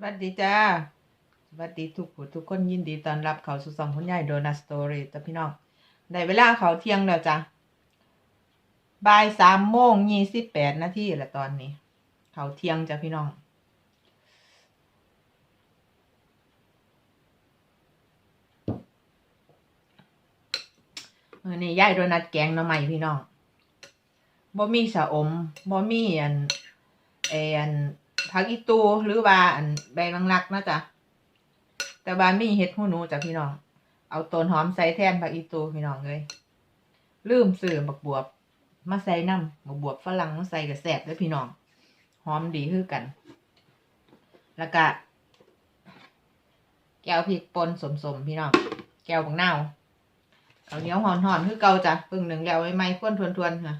สวัสดีจ้าสวัสดีทุกผู้ทุกคนยินดีต้อนรับเขาสู่สองคุณยายโดนัสตอรี่จ้ะพี่น้องได้เวลาเขาเที่ยงแล้วจ้ะบ่ายสามโมงยี่สิบแปดนาทีละตอนนี้ เขาเที่ยงจ้ะพี่น้องเออนี่ยายโดนัทแกงหน่อไม้พี่น้องบ่มีสะอมบ่มีอันเออัน ผักอีตูหรือว่าอันใบลังลักนะจ๊ะแต่ว่ามีเห็ดหูหนูจ้ะพี่น้อง เอาต้นหอมใส่แทนผักอีตูพี่น้องเลยลืมซื้อบักบวบ มาใส่น้ำบักบวบฝรั่งมาใส่กับแสบด้วยพี่น้อง หอมดีคือกัน แล้วก็แก้วพริกป่นสมๆพี่น้อง แก้วบักนาเอาวเนียวหอนหอนๆคือเก่าจ้ะปึ่งหนึ่งแล้วไว้ไม้ข้นทวนทวนๆค่ะ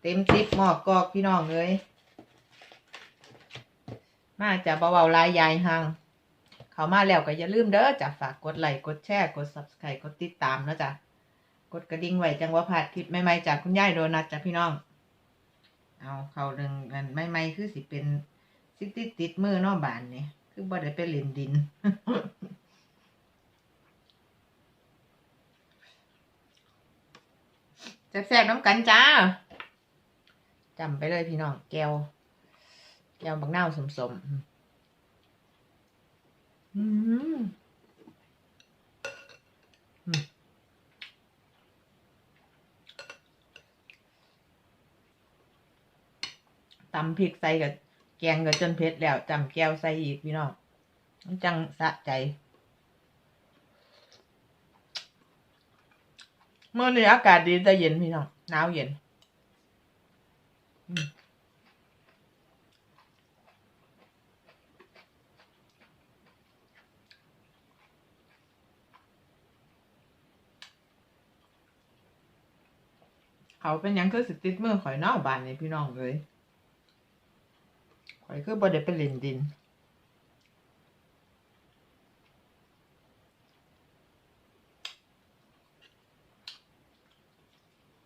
เต็มติบหมอกกอกพี่น้องเลย มาจะเบาๆลายยายห่างเขามาแล้วก็อย่าลืมเด้อจ้ะฝากกดไลค์กดแชร์กด subscribe กดติดตามนะจ๊ะกดกระดิ่งไว้จังว่าพลาดคลิปใหม่ๆจากคุณยายโดนัทจ้ะพี่น้อง เอาเขาหนึ่งอันใหม่ๆคือสิเป็นสิติดติดมือนอกบานเนี่ยคือบ่ได้ไปเล่นดินแซ่บๆน้ำกันจ้าจำไปเลยพี่น้องแก้ว แก้วบักนาวสมๆอืมอืมตำพริกใส่กับแกงกับจนเผ็ดแล้วจำแก้วใส่อีกพี่น้องมันจังสะใจเมื่อนี้อากาศดีแต่เย็นพี่น้องหนาวเย็น เขาเป็นยังคือสิติดมือข่อยเนอกบ้านนี่พี่น้องเลยข่อยคือบ่ได้ไปเล่นดิน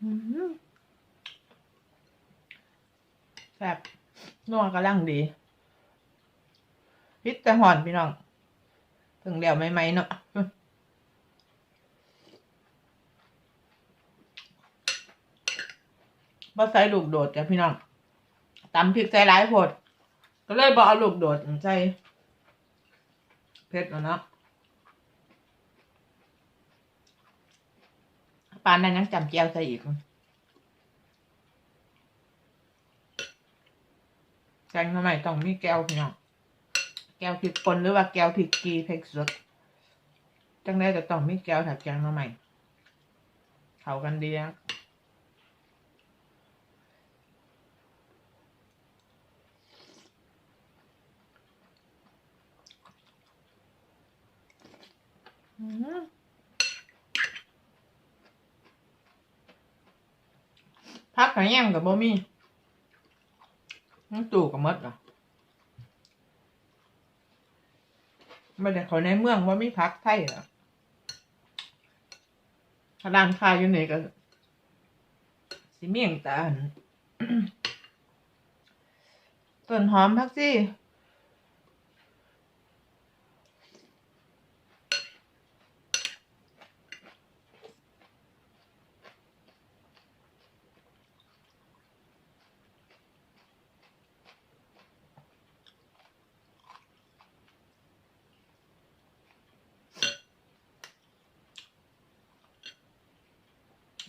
อืมแซ่บนัวกำลังดีพิษแต่หอนพี่น้องเพิ่งเลี้ยวไม่ไหมเนาะ บ่ใส่ลูกโดดจ้ะพี่น้องตำพริกใส่หลายโพดก็เลยบ่เอาลูกโดดใส่เผ็ดแล้วเนาะปานนั้นยังจำแก้วใส่อีกแกงทำไมต้องมีแก้วพี่น้องแก้วพริกปนหรือว่าแก้วพริกกีพริกสดจังได้จะต้องมีแก้วถัดแกงทำไมเข้ากันดีนะ พักขยังกับบ่มีนั่งตู่กับมดเหรอไม่ได้เขาในเมืองว่ามีพักไทยเหรอถ้าร้านค้าอยู่ไหนก็สิเมี่ยงตาต้นหอมพักซี่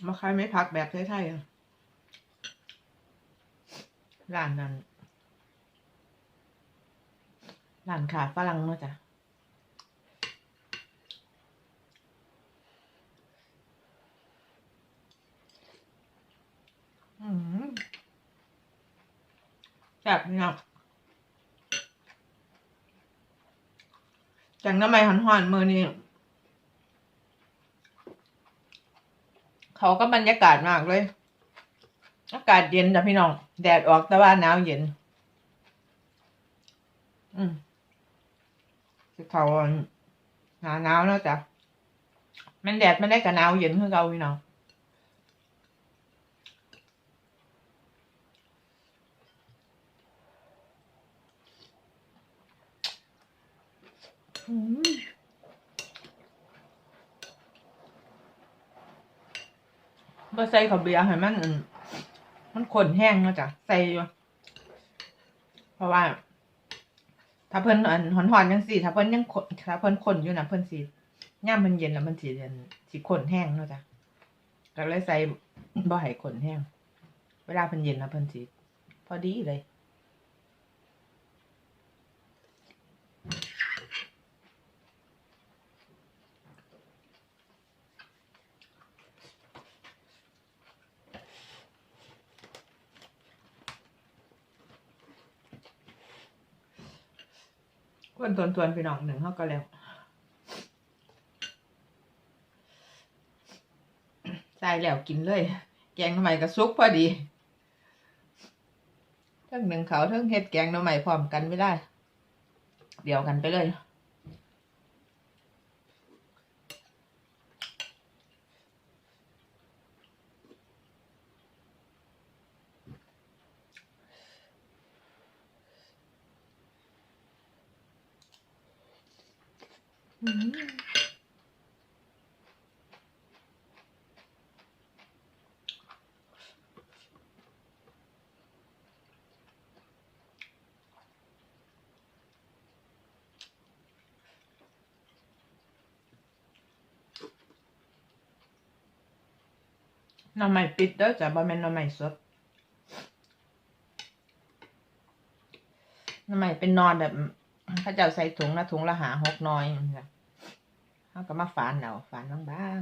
มาขายไม่พักแบบไทยๆอะร้านนั้นร้านขาฝรั่งเนาะจ้ะอืมแบบนี้ครับจังน้ำไม่หอนๆมือนี่ เขาก็บรรยากาศมากเลย อากาศเย็นจ้ะพี่น้อง แดดออกแต่ว่าหนาวเย็น อืมคือเขาหนาหนาวเนาะจ้ะมันแดดไม่ได้กับหนาวเย็นคือเราพี่น้องอืม บ่ใส่ข้าวเบียร์ให้มันอันมันข้นแห้งเนาะจ้ะใส่อยู่เพราะว่า ถ้าเพิ่นอันหอนๆยังสีถ้าเพิ่นยังข้นถ้าเพิ่นข้นอยู่นะเพิ่นสีย่ามันเย็นแล้วมันสีเย็นสีข้นแห้งเนาะจ้ะก็เลยใส่บ่ให้ข้นแห้ง เวลาเพิ่นเย็นแล้วเพิ่นสีพอดีเลย คนทวนทวนๆพี่น้องหนึ่งเขาก็แล้วใส่แล้วกินเลย แกงหน่อไม้ก็ซุกพอดีทั้งหนึ่งเขาทั้งเห็ดแกงหน่อไม้พร้อมกันไม่ได้ เดี๋ยวกันไปเลย หน่อไม้ปิดเด้อจ้ะบ่แม่นหน่อไม้สดหน่อไม้เป็นนอนแบบ เขาเจ้าใส่ถุงนะถุงละหาหกน้อยจ้ะ เขาก็มาฝานเอาฝานบาง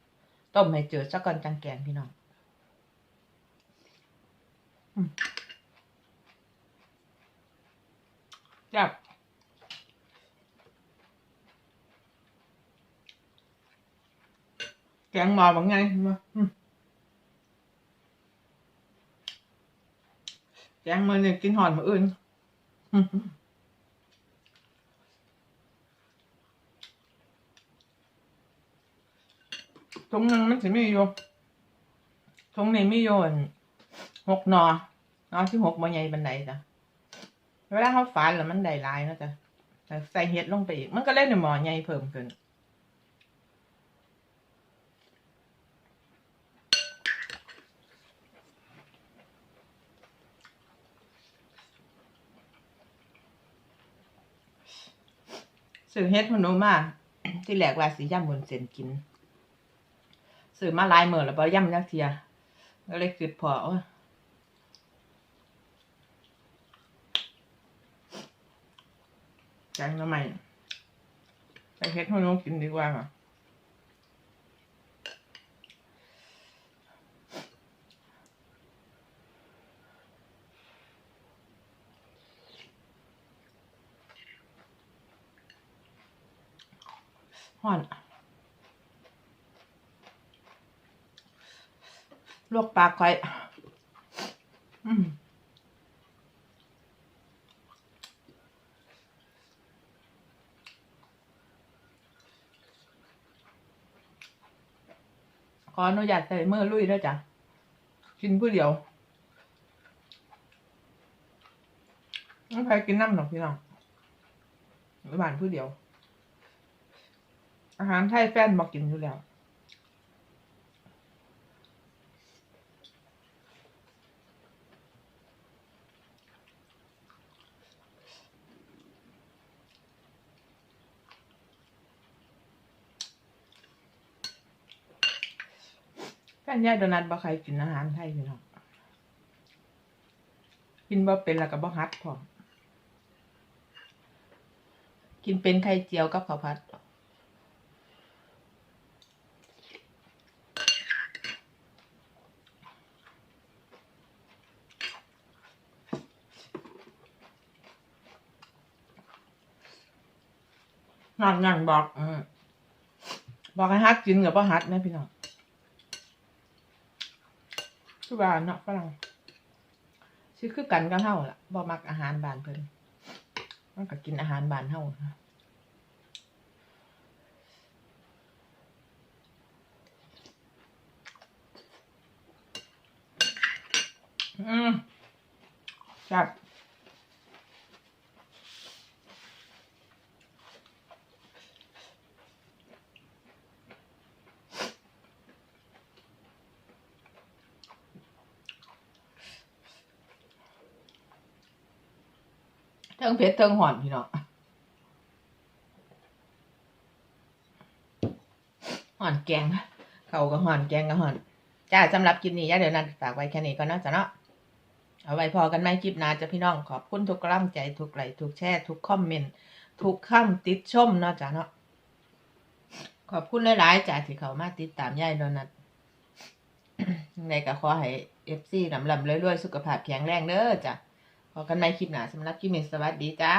ๆ ต้มให้เจือซะก่อนจังแกงพี่น้องจับแกงมอบางไงมาแกงมือเนี่ยกินหอนมาอื่นอืม ทงหนึงมันสิมีอยู่ทงนี้มีอยู่อันหกหนอหนอที่หกบ่ใหญ่บันไดจ้ะเวลาเขาฝานแล้วมันได้ลายเนาะจ้ะแต่ใส่เห็ดลงไปอีก มันก็เล่นในหมอใหญ่เพิ่มขึ้นซื้อเฮ็ดพะโนมาที่แหลกว่าสีย่ำบนเส้นกิน ซื้อมาหลายมื้อแล้วบ่ย่ำจักเทียก็เลยคิดพอแกงหน่ไม้ใส่เฮ็ดพะโนกินดีกว่าค่ะฮ้อน ลวกปลาก้อยอืมขออนุญาตใส่เมื่อลุยด้วยจ้ะ กินผู้เดียวไม่ใครกินน้ำหรอกพี่น้องหรือบ้านผู้เดียว อาหารไทยแฟนบอกกินอยู่แล้ว แฟนยายโดนัทบ่ใครกินอาหารไทยพี่น้องกินบ่เป็นแล้วก็บ่ฮัดพอกินเป็นไข่เจียวกับข้าวผัดนอนยังบอกอบอกให้ฮัดกินกับบ่ฮัดนะพี่น้อง คือบ้านเนาะฝรั่งชื่อคือกันก็เท่าล่ะบ่มักอาหารบ้านเพิ่นมันก็กินอาหารบ้านเท่าอืมจับ เทิงเผ็ดเทิงหอนพี่น้องหอนแกงเขาก็หอนแกงก็หอนจ้าสำหรับคลิปนี้ย่าเดี๋ยวนันฝากไว้แค่นี้ก่อนเนาะจ้ะเนาะเอาไว้พอกันไหมคลิปหน้าจ้ะพี่น้องขอบคุณทุกกำลังใจทุกไลค์ทุกแชร์ทุกคอมเมนต์ทุกคำติดชมเนาะจ้ะเนาะขอบคุณหลายๆจ้ะที่เขามาติดตามย่ายโดนัทยังไงก็ขอให้เอฟซีลำลำเรวยๆสุขภาพแข็งแรงเด้อจ้ะ พอกันใหม่คลิปหน้าสำหรับคลิปนี้สวัสดีจ้า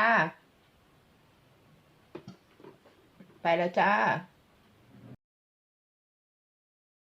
ไปแล้วจ้า